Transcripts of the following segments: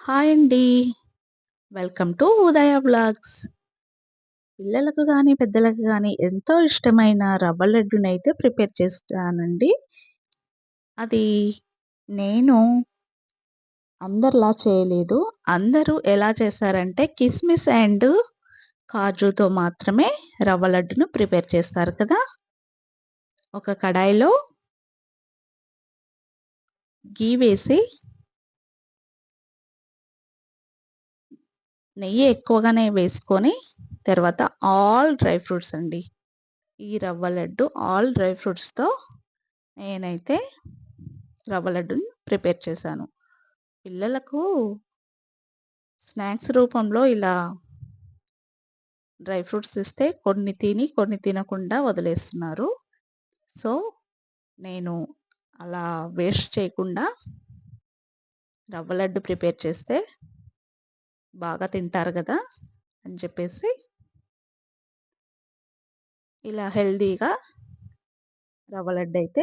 Hi అండి. Welcome to Udaya vlogs. పిల్లలకు కానీ పెద్దలకు కానీ ఎంతో ఇష్టమైన రవ్వ లడ్డునైతే ప్రిపేర్ చేస్తానండి. అది నేను అందరిలా చేయలేదు. అందరూ ఎలా చేశారంటే కిస్మిస్ అండ్ కాజుతో మాత్రమే రవ్వ లడ్డును ప్రిపేర్ చేస్తారు కదా! ఒక కడాయిలో గీ వేసి నెయ్యి ఎక్కువగానే వేసుకొని తర్వాత ఆల్ డ్రై ఫ్రూట్స్ అండి. ఈ రవ్వ లడ్డు ఆల్ డ్రై ఫ్రూట్స్‌తో నేనైతే రవ్వ లడ్డుని ప్రిపేర్ చేశాను. పిల్లలకు స్నాక్స్ రూపంలో ఇలా డ్రై ఫ్రూట్స్ ఇస్తే కొన్ని తిని, కొన్ని తినకుండా వదిలేస్తున్నారు. సో, నేను అలా వేస్ట్ చేయకుండా రవ్వ లడ్డు ప్రిపేర్ చేస్తే బాగా తింటారు కదా అని చెప్పేసి ఇలా హెల్తీగా రవ్వ లడ్డు అయితే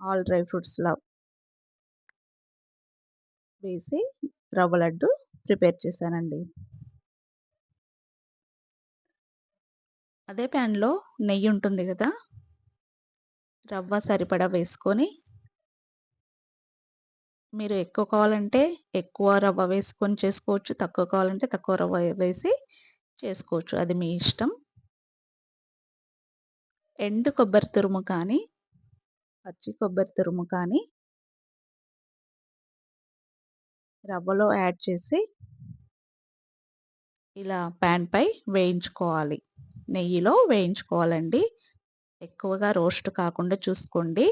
ఆల్ డ్రై ఫ్రూట్స్లో వేసి రవ్వ లడ్డు ప్రిపేర్ చేశానండి. అదే ప్యాన్‌లో నెయ్యి ఉంటుంది కదా రవ్వ సరిపడా వేసుకొని మీరు ఎక్కువ కావాలంటే ఎక్కువ రవ్వ వేసుకొని చేసుకోవచ్చు. తక్కువ కావాలంటే తక్కువ రవ్వ వేసి చేసుకోవచ్చు. అది మీ ఇష్టం. ఎండు కొబ్బరి తురుము కానీ, పచ్చి కొబ్బరి తురుము కానీ రవ్వలో యాడ్ చేసి ఇలా ప్యాన్‌పై వేయించుకోవాలి. నెయ్యిలో వేయించుకోవాలండి. ఎక్కువగా రోస్ట్ కాకుండా చూసుకోండి.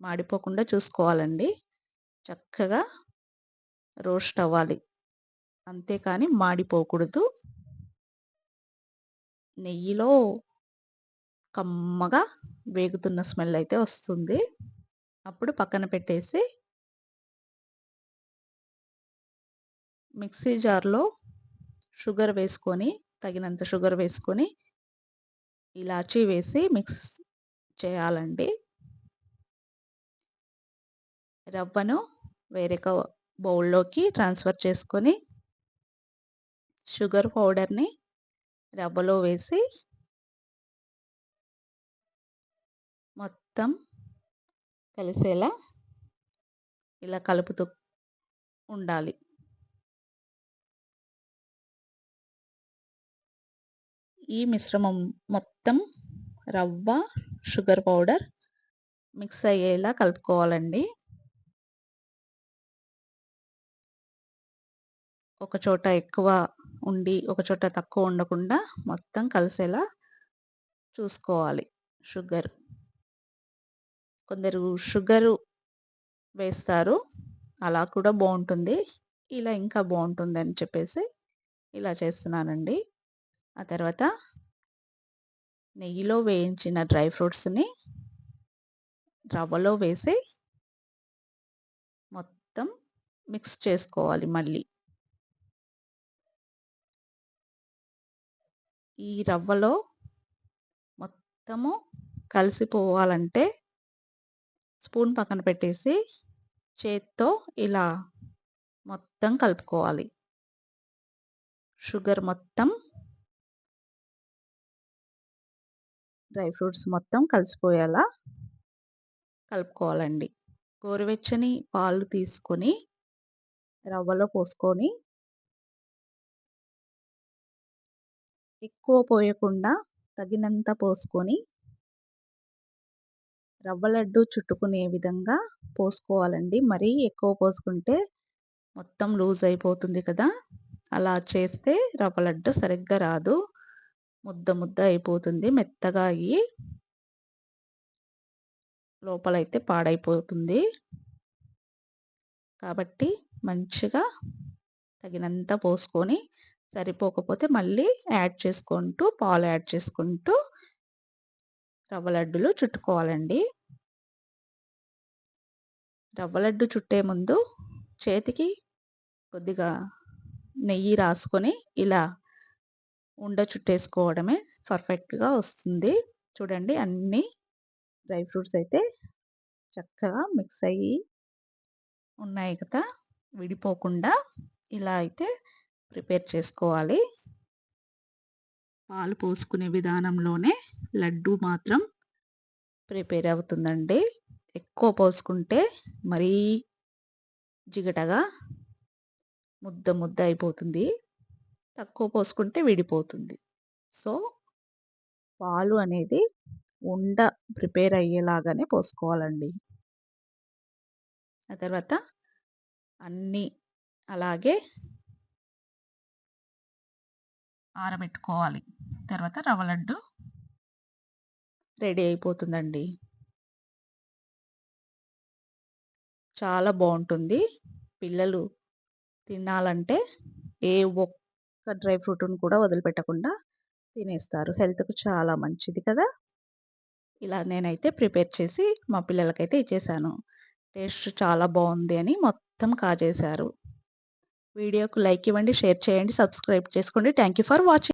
మాడిపోకుండా చూసుకోవాలండి. చక్కగా రోస్ట్ అవ్వాలి. అంతేకాని మాడిపోకూడదు. నెయ్యిలో కమ్మగా వేగుతున్న స్మెల్ అయితే వస్తుంది. అప్పుడు పక్కన పెట్టేసి మిక్సీ జార్‌లో షుగర్ వేసుకొని, తగినంత షుగర్ వేసుకొని, ఇలాచీ వేసి మిక్స్ చేయాలండి. రవ్వను వేరొక బౌల్‌లోకి ట్రాన్స్‌ఫర్ చేసుకొని షుగర్ పౌడర్‌ని రవ్వలో వేసి మొత్తం కలిసేలా ఇలా కలుపుతూ ఉండాలి. ఈ మిశ్రమం మొత్తం రవ్వ, షుగర్ పౌడర్ మిక్స్ అయ్యేలా కలుపుకోవాలండి. ఒక చోట ఎక్కువ ఉండి, ఒక చోట తక్కువ ఉండకుండా మొత్తం కలిసేలా చూసుకోవాలి షుగర్. కొందరు షుగరు వేస్తారు. అలా కూడా బాగుంటుంది ఇలా ఇంకా బావుంటుందని చెప్పేసి ఇలా చేస్తున్నానండి. ఆ తర్వాత నెయ్యిలో వేయించిన డ్రై ఫ్రూట్స్‌ని రవ్వలో వేసి మొత్తం మిక్స్ చేసుకోవాలి మళ్ళీ. ఈ రవ్వలో మొత్తము కలిసిపోవాలంటే స్పూన్ పక్కన పెట్టేసి చేత్తో ఇలా మొత్తం కలుపుకోవాలి. షుగర్ మొత్తం డ్రై ఫ్రూట్స్ మొత్తం కలిసిపోయేలా కలుపుకోవాలండి. గోరువెచ్చని పాలు తీసుకొని రవ్వలో పోసుకొని ఎక్కువ పోయకుండా తగినంత పోసుకొని రవ్వ లడ్డు చుట్టుకునే విధంగా పోసుకోవాలండి. మరీ ఎక్కువ పోసుకుంటే మొత్తం లూజ్ అయిపోతుంది కదా! అలా చేస్తే రవ్వ లడ్డు సరిగ్గా రాదు. ముద్ద ముద్ద అయిపోతుంది. మెత్తగా అయ్యి లోపలైతే పాడైపోతుంది. కాబట్టి మంచిగా తగినంత పోసుకొని సరిపోకపోతే మళ్ళీ యాడ్ చేసుకుంటూ, పాలు యాడ్ చేసుకుంటూ రవ్వ లడ్డులు చుట్టుకోవాలండి. రవ్వ లడ్డు చుట్టే ముందు చేతికి కొద్దిగా నెయ్యి రాసుకొని ఇలా ఉండ చుట్టేసుకోవడమే పర్ఫెక్ట్‌గా వస్తుంది. చూడండి అన్నీ డ్రై ఫ్రూట్స్ అయితే చక్కగా మిక్స్ అయ్యి ఉన్నాయి కదా విడిపోకుండా ఇలా అయితే ప్రిపేర్ చేసుకోవాలి. పాలు పోసుకునే విధానంలోనే లడ్డు మాత్రం ప్రిపేర్ అవుతుందండి. ఎక్కువ పోసుకుంటే మరీ జిగటగా ముద్ద ముద్ద అయిపోతుంది. తక్కువ పోసుకుంటే విడిపోతుంది. సో పాలు అనేది ఉండ ప్రిపేర్ అయ్యేలాగానే పోసుకోవాలండి. ఆ తర్వాత అన్నీ అలాగే ఆరబెట్టుకోవాలి. తర్వాత రవ్వ లడ్డు. రెడీ అయిపోతుందండి. చాలా బాగుంటుంది. పిల్లలు తినాలంటే ఏ ఒక్క డ్రై ఫ్రూట్ని కూడా వదిలిపెట్టకుండా తినేస్తారు. హెల్త్కు చాలా మంచిది కదా. ఇలా నేనైతే ప్రిపేర్ చేసి మా పిల్లలకైతే ఇచ్చేసాను. టేస్ట్ చాలా బాగుంది అని మొత్తం కాజేశారు. వీడియోకు లైక్ ఇవ్వండి షేర్ చేయండి సబ్స్క్రైబ్ చేసుకోండి. Thank you for watching